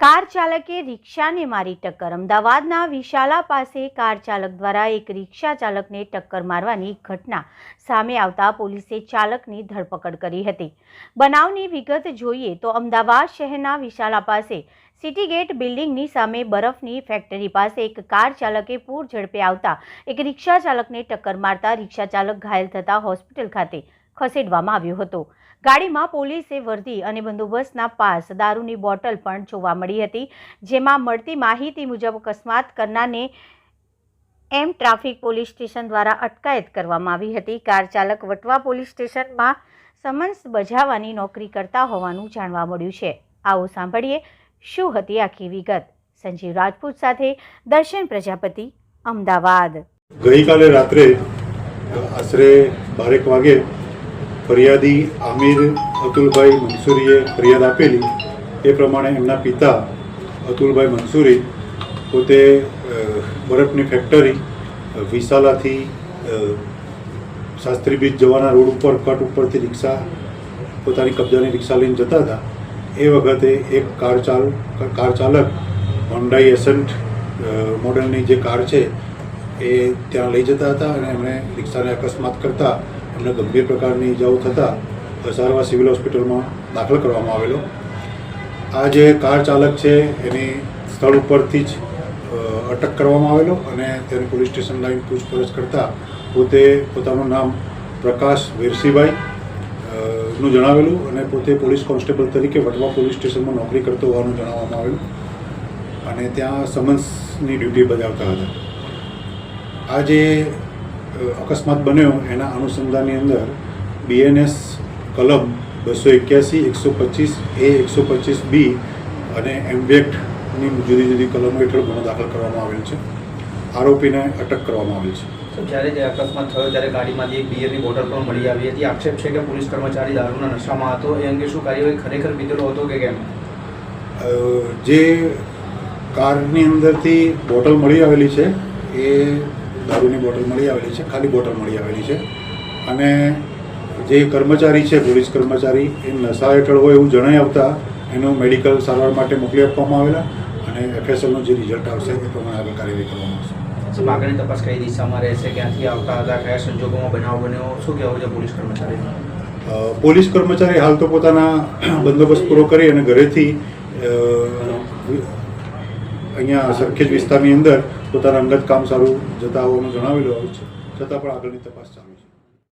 Car ચાલકે રિક્ષાને મારી ટક્કર. અમદાવાદના વિશાલા પાસે કાર ચાલક દ્વારા એક રિક્ષા ચાલકને ટક્કર મારવાની ઘટના સામે આવતા પોલીસે ચાલકની ધરપકડ કરી હતી. બનાવની વિગત જોઈએ તો અમદાવાદ શહેરના વિશાલા પાસે સિટી ગેટ બિલ્ડિંગની સામે બરફની ફેક્ટરી પાસે એક કાર ચાલકે પૂર ઝડપે આવતા એક રિક્ષા ચાલકને ટક્કર મારતા રિક્ષા ચાલક ઘાયલ થતા હોસ્પિટલ ખાતે ખસેડવામાં આવ્યો હતો. ગાડીમાં પોલીસે વર્દી અને બંદોબસ્તના પાસ દારૂની બોટલ પણ જોવા મળી હતી, જેમાં મળતી માહિતી મુજબ અકસ્માત કરનારને એમ ટ્રાફિક પોલીસ સ્ટેશન દ્વારા અટકાયત કરવામાં આવી હતી. કાર ચાલક વટવા પોલીસ સ્ટેશનમાં સમન્સ બજાવવાની નોકરી કરતા હોવાનું જાણવા મળ્યું છે. આવો સાંભળીએ શું હતી આખી વિગત. સંજીવ રાજપૂત સાથે દર્શન પ્રજાપતિ, અમદાવાદ. ગઈકાલે રાત્રે આશરે બારેક વાગે ફરિયાદી આમિર અતુલભાઈ મંસૂરીએ ફરિયાદ આપેલી. એ પ્રમાણે એમના પિતા અતુલભાઈ મંસૂરી પોતે બરફની ફેક્ટરી વિશાલાથી શાસ્ત્રી બીચ જવાના રોડ ઉપર, કટ ઉપરથી રિક્ષા, પોતાની કબજાની રિક્ષા લઈને જતા હતા. એ વખતે એક કાર ચાલ, કાર ચાલક હોન્ડાઈ એસન્ટ મોડલની જે કાર છે, એ ત્યાં લઈ જતા હતા અને એમણે રિક્ષાને અકસ્માત કરતા એમને ગંભીર પ્રકારની ઇજાઓ થતાં સારવાર સિવિલ હોસ્પિટલમાં દાખલ કરવામાં આવેલો. આ જે કાર ચાલક છે, એની સ્થળ ઉપરથી જ અટક કરવામાં આવેલો અને તેને પોલીસ સ્ટેશન લાઈન પૂછપરછ કરતાં પોતે પોતાનું નામ પ્રકાશ વેરસીભાઈ નું જણાવેલું અને પોતે પોલીસ કોન્સ્ટેબલ તરીકે વટવા પોલીસ સ્ટેશનમાં નોકરી કરતો હોવાનું જણાવવામાં આવેલું. અને ત્યાં સમન્સની ડ્યુટી બજાવતા હતા. આ જે અકસ્માત બન્યો એના અનુસંધાનની અંદર બીએનએસ કલમ બસો એક્યાસી એકસો પચીસ એ એકસો પચીસ બી અને એમ્બેક્ટની જુદી જુદી કલમો હેઠળ ગુનો દાખલ કરવામાં આવેલ છે. આરોપીને અટક કરવામાં આવેલ છે. તો જ્યારે જે અકસ્માત થયો ત્યારે ગાડીમાંથી એક બિયરની બોટલ પણ મળી આવી હતી આક્ષેપ છે કે પોલીસ કર્મચારી દારૂના નશામાં હતો એ અંગે શું કાર્યવાહી ખરેખર પીધેલો હતો કે કેમ? જે કારની અંદરથી બોટલ મળી આવેલી છે એ દારૂની બોટલ મળી આવેલી છે ખાલી બોટલ મળી આવેલી છે. અને જે કર્મચારી છે પોલીસ કર્મચારી એ નશા હેઠળ હોય એવું જણાઈ આવતા એનો મેડિકલ સારવાર માટે મોકલી આપવામાં આવેલા અને એફએસએલનું જે રિઝલ્ટ આવશે એ પ્રમાણે આગળ કાર્યવાહી કરવામાં આવશે. શું આગળની તપાસ કઈ દિશામાં રહેશે ક્યાંથી આવતા હતા કયા સંજોગોમાં બનાવ બન્યો? શું કહેવું છે પોલીસ કર્મચારી પોલીસ કર્મચારી હાલ તો પોતાના બંદોબસ્ત પૂરો કરી અને ઘરેથી અહીંયા સરખેજ વિસ્તારની અંદર પોતાના અંગત કામ સારું જતા હોવાનું જણાવેલું આવ્યું છે. છતાં પણ આગળની તપાસ ચાલુ છે.